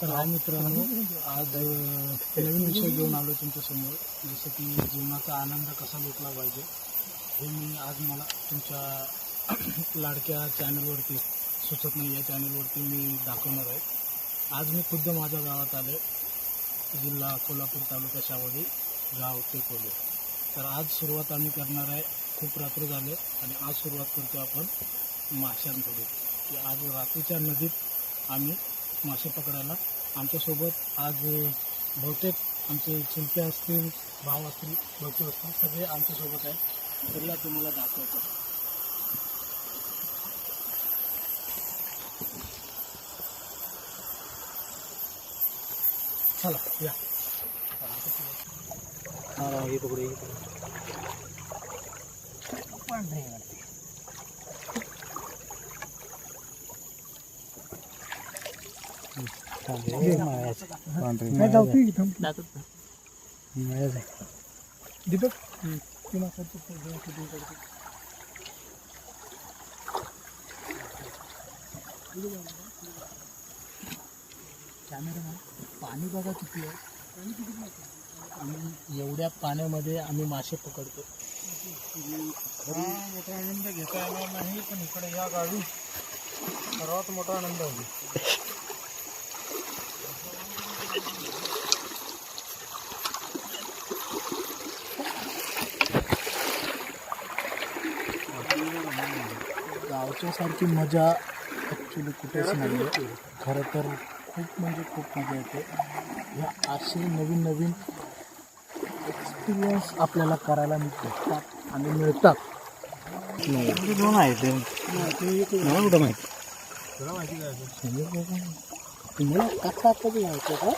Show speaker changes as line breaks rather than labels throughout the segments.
तर हा मित्रांनो आज नवीन विषय घेऊन आलो तुमच्यासमोर. जसं की जीवनाचा आनंद कसा लुटला पाहिजे हे मी आज मला तुमच्या लाडक्या चॅनलवरती सुचत नाही या चॅनलवरती मी दाखवणार आहे. आज मी खुद्द माझ्या गावात आले. जिल्हा कोल्हापूर तालुका शावडी गाव टेकोले तर आज सुरुवात आम्ही करणार आहे. खूप रात्र झाले आणि आज सुरुवात करतो आपण माशांकडे की आज रात्रीच्या नदीत आम्ही मासे पकडायला. आमच्यासोबत आज बहुतेक आमचे चुलते असतील भाव असतील बहुतेक असतील सगळे आमच्यासोबत आहे तरीला तुम्हाला दाखवतो. चला या. हा हे पकडू हे दीपक ती पाणी बघा किती आहे आणि एवढ्या पाण्यामध्ये आम्ही मासे पकडतो. मोठा आनंद घेता येणार नाही पण इकडे या गावी सर्वात मोठा आनंद आहे. गावच्या सारखी मज़ा ॲक्च्युली कुठेच नाही आहे खरं तर खूप म्हणजे खूप मज़ा येते. ह्या असे नवीन नवीन एक्सपिरियन्स आपल्याला करायला मिळतात आणि मिळतात. आहे कुठं माहिती तुला माहिती. काय तुम्हाला कसा माहिती का?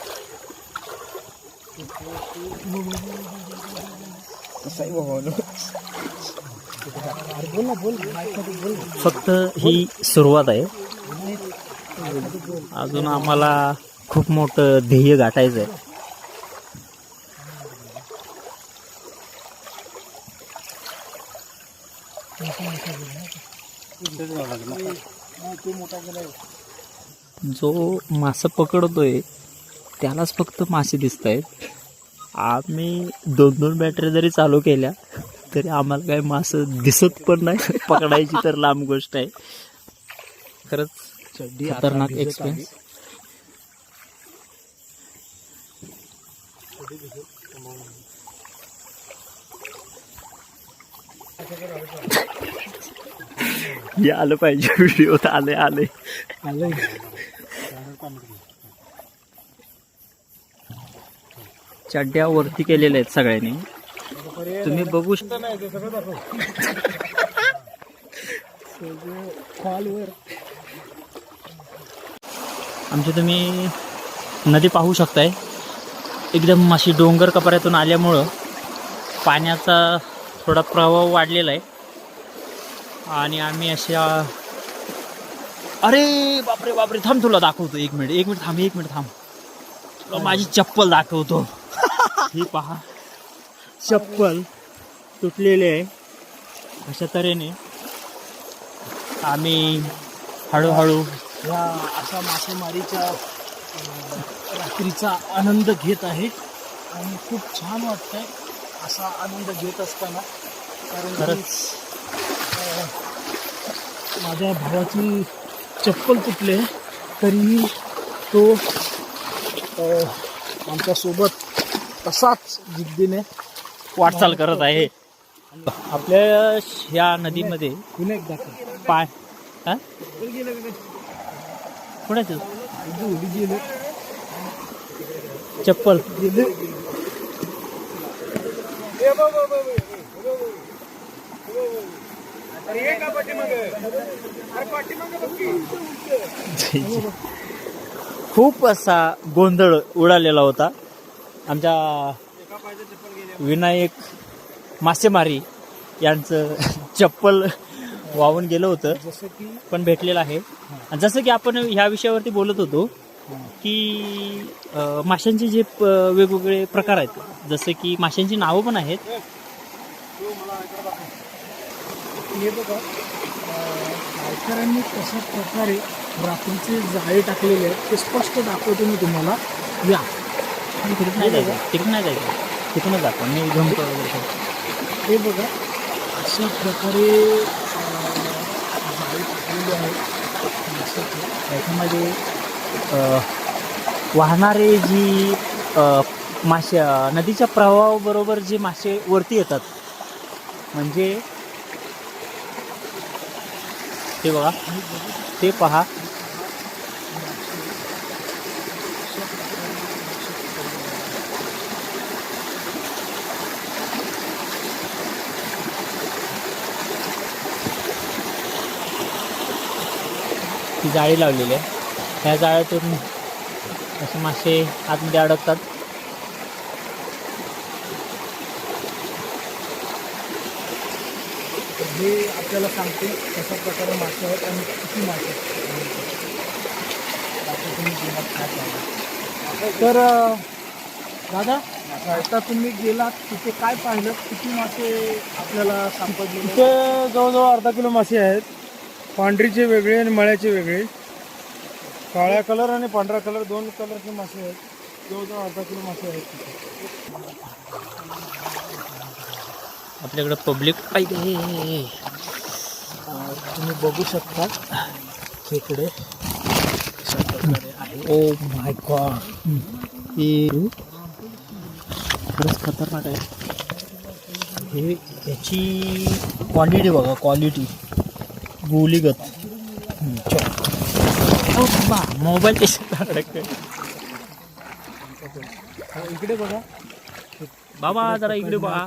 फक्त ही सुरुवात आहे. अजून आम्हाला खूप मोठं ध्येय गाठायचं आहे जो मासा पकडतोय त्यालाच फक्त मासे दिसत आहेत आम्ही दोन दोन बॅटरी जरी चालू केल्या तरी आम्हाला काही मासं दिसत पण नाही. पकडायची तर लांब गोष्ट आहे. खरंच खतरनाक एक्सपिरियन्स हे आलं पाहिजे व्हिडिओत आले आले
आलंय.
चड्ड्या वरती केलेल्या आहेत सगळ्यांनी. तुम्ही बघू शकता
नाही
आमची तुम्ही नदी पाहू शकताय. एकदम अशी डोंगर कपऱ्यातून आल्यामुळं पाण्याचा थोडा प्रभाव वाढलेला आहे. आणि आम्ही अशा अरे बापरे बापरे थांब तुला दाखवतो एक मिनिट एक मिनिट थांब एक मिनिट थांब. माझी चप्पल दाखवतो. ही पहा. चप्पल तुटलेली आहे. अशा तऱ्हेने आम्ही हळूहळू
या अशा मासेमारीच्या रात्रीचा आनंद घेत आहे. आणि खूप छान वाटतंय असा आनंद घेत असताना. कारण की,
खरंच
माझ्या भावाची चप्पल तुटले तरीही तो आमच्यासोबत तसाच जिद्दीने
वाटचाल करत आहे आपल्या ह्या नदीमध्ये. पाय हा? कुणाचं चप्पल खूप असा गोंधळ उडालेला होता आमच्या विनायक मासेमारी यांचं चप्पल वाहून गेलं होतं. पण भेटलेलं आहे. जसं की आपण ह्या विषयावरती बोलत होतो की माशांचे जे प- वेगवेगळे प्रकार आहेत जसं की माशांची नावं पण आहेत.
हे गावकऱ्यांनी कशा प्रकारे रात्रीचे जाळे टाकलेले आहेत ते स्पष्ट दाखवतो मी तुम्हाला. या.
तिकडे नाही जायचं तिकडे नाही जायचं. तिकडूनच जातो मी झुमतो वगैरे
हे बघा अशा प्रकारे अं, जाळे टाकलेले आहेत माशाचे.
याच्यामध्ये अ, वाहणारे जी मासे नदीच्या प्रवाहाबरोबर जे मासे वरती येतात म्हणजे ते बघा ते पहा ती जाळी लावलेली आहे. ह्या जाळ्यातून असे मासे आतमध्ये अडकतात.
हे आपल्याला सांगते कशा प्रकारे मासे आहेत आणि किती मासे. तर दादा आता तुम्ही गेलात तिथे काय पाहिलं? किती मासे आपल्याला सापडले
इथे जवळजवळ अर्धा किलो मासे आहेत. पांढरीचे वेगळे आणि मळ्याचे वेगळे. काळ्या कलर आणि पांढरा कलर दोन कलरचे मासे आहेत. जवळजवळ अर्धा किलो मासे आहेत
आपल्याकडं पब्लिक पाहिजे.
तुम्ही बघू शकता खेकडे.
Oh my god. खरंच खतरनाक आहे. हे याची क्वालिटी बघा क्वालिटी गोलीगत. मोबाईल अडकते
अं, इकडे बघा.
बाबा जरा इकडे बघा.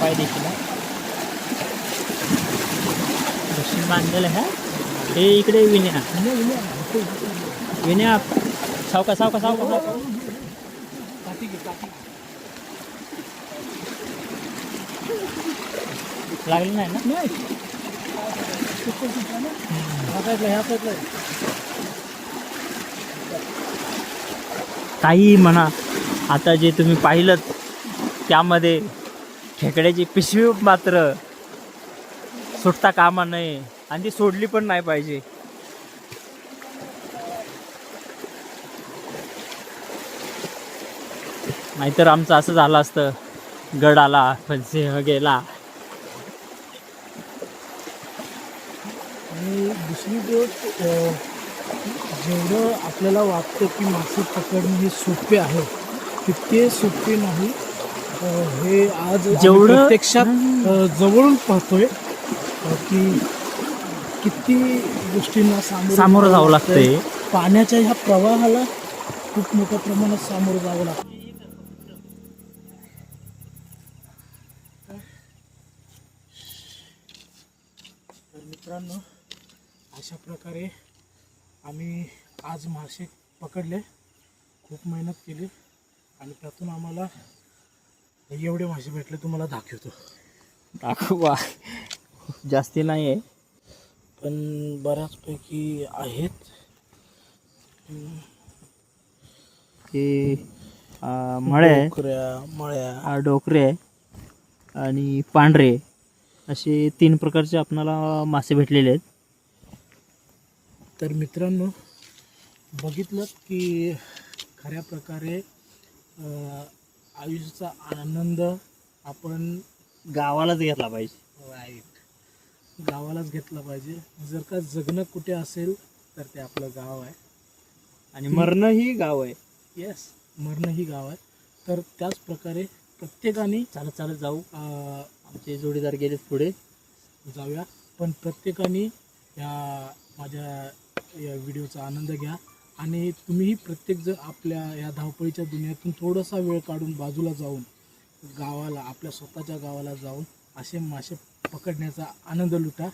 पाय देखील रशी बांधलेलं आहे हे इकडे विन्या। विन्या सावका सावका सावका सावका। लागलं नाही ना?
नाही.
काही म्हणा आता जे तुम्ही पाहिलं त्यामध्ये खेकड्याची पिशवी मात्र सुटता कामा नये. आणि ती सोडली पण नाही पाहिजे. नाहीतर आमचं असं झालं असतं. गड आला पण सिंह गेला.
आणि दुसरी गोष्ट जेवढं आपल्याला वाटतं की मासे पकडणे हे सोपे आहे तितके सोपे नाही. हे आज
जेवढं-
प्रत्यक्षात जवळून पाहतोय. की किती गोष्टींना सामोरं
सामोरं जावं लागतंय?
पाण्याच्या ह्या प्रवाहाला खूप मोठ्या प्रमाणात सामोरं जावं लागतं तर मित्रांनो अशा प्रकारे आम्ही आज मासे पकडले. खूप मेहनत केली आणि त्यातून आम्हाला एवढे मासे भेटले तुम्हाला दाखवतो.
दाखवा. जास्ती नाही आहे
पण बऱ्याचपैकी आहेत.
अं, मळे
डोकऱ्या मळ्या.
आ, डोकरे आणि पांढरे असे तीन प्रकारचे आपणाला मासे भेटलेले आहेत.
तर मित्रांनो बघितलं की खऱ्या प्रकारे आयुष्याचा आनंद आपण
गावालाच घेतला पाहिजे.
राईट गावालाच घेतला पाहिजे. जर का जगणं कुठे असेल तर ते आपलं गाव आहे.
आणि मरणं ही गाव आहे.
येस मरणं ही गाव आहे. तर त्याच प्रकारे प्रत्येकाने
चालत चालत जाऊ.
अ,
आमचे जोडीदार गेलेत पुढे.
जाऊया. पण प्रत्येकाने या माझ्या या व्हिडिओचा आनंद घ्या. आणि तुम्हीही प्रत्येकजण आपल्या या धावपळीच्या दुनियातून थोडासा वेळ काढून बाजूला जाऊन गावाला आपल्या स्वतःच्या गावाला जाऊन असे मासे पकडण्याचा आनंद लुटा.